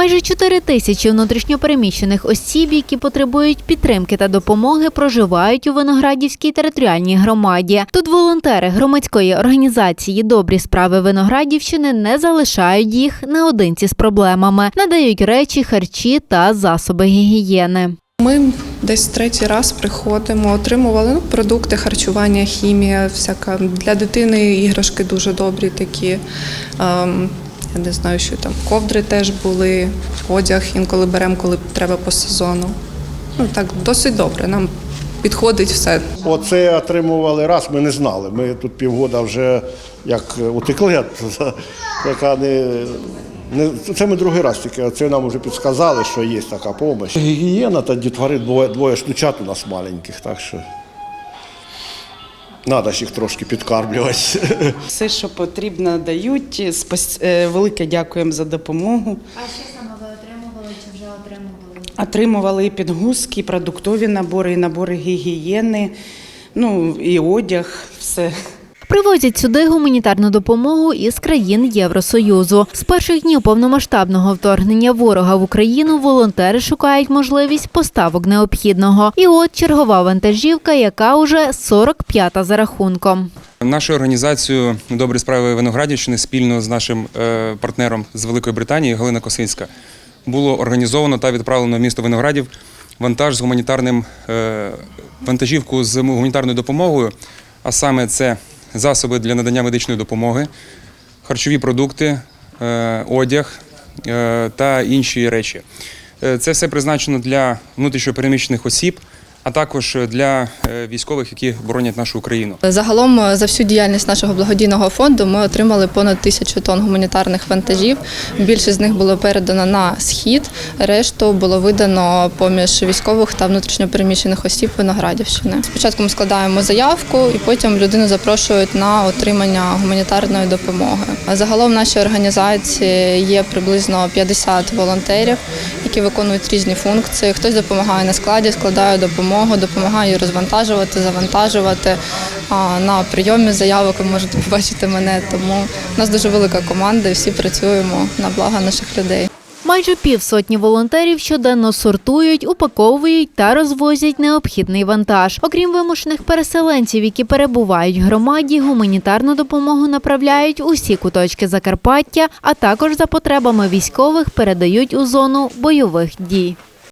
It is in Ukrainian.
Майже 4 тисячі внутрішньопереміщених осіб, які потребують підтримки та допомоги, проживають у Виноградівській територіальній громаді. Тут волонтери громадської організації Добрі справи Виноградівщини не залишають їх наодинці з проблемами, надають речі, харчі та засоби гігієни. Ми десь третій раз приходимо, отримували ну, продукти, харчування, хімія, всяка для дитини іграшки дуже добрі такі. Ем, я не знаю, що там ковдри теж були, одяг інколи беремо, коли треба по сезону. Ну так досить добре. Нам підходить все. Оце отримували раз, ми не знали. Ми тут півгода вже як утекли, яка не. Це ми другий раз тільки. Це нам вже підсказали, що є така допомога. Гігієна та дітвори двоє, двоє штучат у нас маленьких, так що треба ж їх трошки підкармлювати. Все, що потрібно, дають. Спас- е, Велике дякуємо за допомогу. А що саме ви отримували чи вже отримували? Отримували і підгузки, і продуктові набори, і набори гігієни, ну і одяг, все. Привозять сюди гуманітарну допомогу із країн Євросоюзу. З перших днів повномасштабного вторгнення ворога в Україну волонтери шукають можливість поставок необхідного. І от чергова вантажівка, яка уже 45-та за рахунком. Нашу організацію Добрі справи Виноградівщини спільно з нашим е, партнером з Великої Британії Галина Косинська було організовано та відправлено в місто Виноградів вантаж з гуманітарним е, вантажівку з гуманітарною допомогою, а саме це засоби для надання медичної допомоги, харчові продукти, е, одяг е, та інші речі. Е, Це все призначено для внутрішньопереміщених осіб, а також для е, військових, які боронять нашу Україну. Загалом е, за всю діяльність нашого благодійного фонду ми отримали понад тисячу тонн гуманітарних вантажів. Більшість з них було передано на схід, решту було видано поміж військових та внутрішньопереміщених осіб Виноградівщини. Спочатку ми складаємо заявку і потім людину запрошують на отримання гуманітарної допомоги. Загалом в нашій організації є приблизно 50 волонтерів, які виконують різні функції. Хтось допомагає на складі, складає допомогу, допомагає розвантажувати, завантажувати. На прийомі заявок ви можете побачити мене. Тому у нас дуже велика команда, і всі працюємо на благо наших людей. Майже півсотні волонтерів щоденно сортують, упаковують та розвозять необхідний вантаж. Окрім вимушених переселенців, які перебувають в громаді, гуманітарну допомогу направляють усі куточки Закарпаття, а також за потребами військових передають у зону бойових дій.